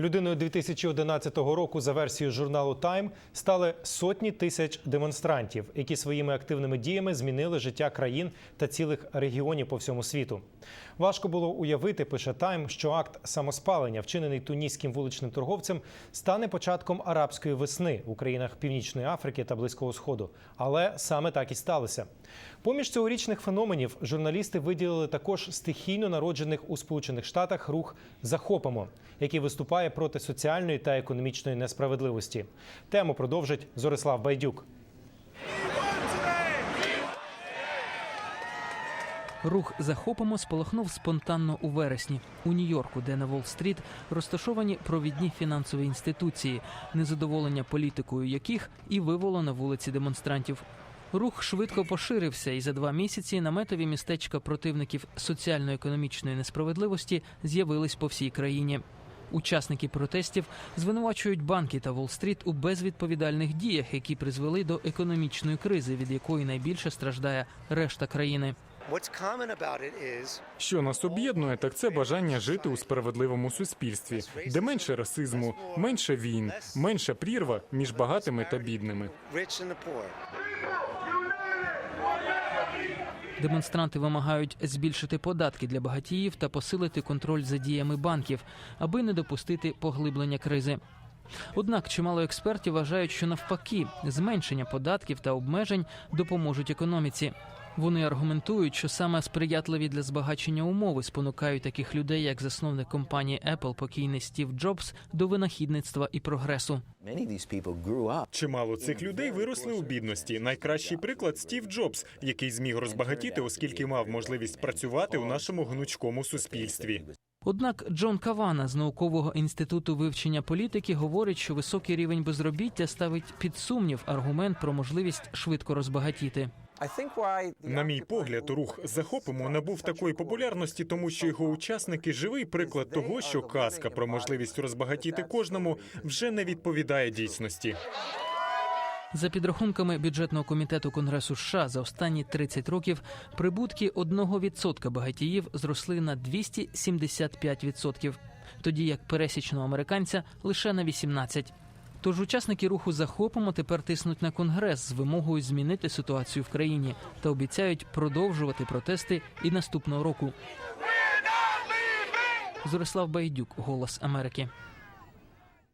Людиною 2011 року за версією журналу Time стали сотні тисяч демонстрантів, які своїми активними діями змінили життя країн та цілих регіонів по всьому світу. Важко було уявити, пише Time, що акт самоспалення, вчинений туніським вуличним торговцем, стане початком арабської весни у країнах Північної Африки та Близького Сходу. Але саме так і сталося. Поміж цьогорічних феноменів журналісти виділили також стихійно народжених у Сполучених Штатах рух Захопимо, який виступає проти соціальної та економічної несправедливості. Тему продовжить Зорислав Байдюк. Рух захопимо спалахнув спонтанно у вересні у Нью-Йорку, де на Уолл-стріт розташовані провідні фінансові інституції, незадоволення політикою яких і вивело на вулиці демонстрантів. Рух швидко поширився, і за два місяці наметові містечка противників соціально-економічної несправедливості з'явились по всій країні. Учасники протестів звинувачують банки та Уолл-стріт у безвідповідальних діях, які призвели до економічної кризи, від якої найбільше страждає решта країни. Що нас об'єднує, так це бажання жити у справедливому суспільстві, де менше расизму, менше війн, менша прірва між багатими та бідними. Демонстранти вимагають збільшити податки для багатіїв та посилити контроль за діями банків, аби не допустити поглиблення кризи. Однак чимало експертів вважають, що навпаки зменшення податків та обмежень допоможуть економіці. Вони аргументують, що саме сприятливі для збагачення умови спонукають таких людей, як засновник компанії Apple, покійний Стів Джобс, до винахідництва і прогресу. Чимало цих людей виросли у бідності. Найкращий приклад Стів Джобс, який зміг розбагатіти, оскільки мав можливість працювати у нашому гнучкому суспільстві. Однак Джон Кавана з наукового інституту вивчення політики говорить, що високий рівень безробіття ставить під сумнів аргумент про можливість швидко розбагатіти. На мій погляд, рух захопимо набув такої популярності, тому що його учасники живий приклад того, що казка про можливість розбагатіти кожному вже не відповідає дійсності. За підрахунками бюджетного комітету Конгресу США за останні 30 років прибутки 1% багатіїв зросли на 275%, тоді як пересічного американця лише на 18%. Тож учасники руху захопимо тепер тиснуть на конгрес з вимогою змінити ситуацію в країні та обіцяють продовжувати протести і наступного року. Зорислав Байдюк, Голос Америки.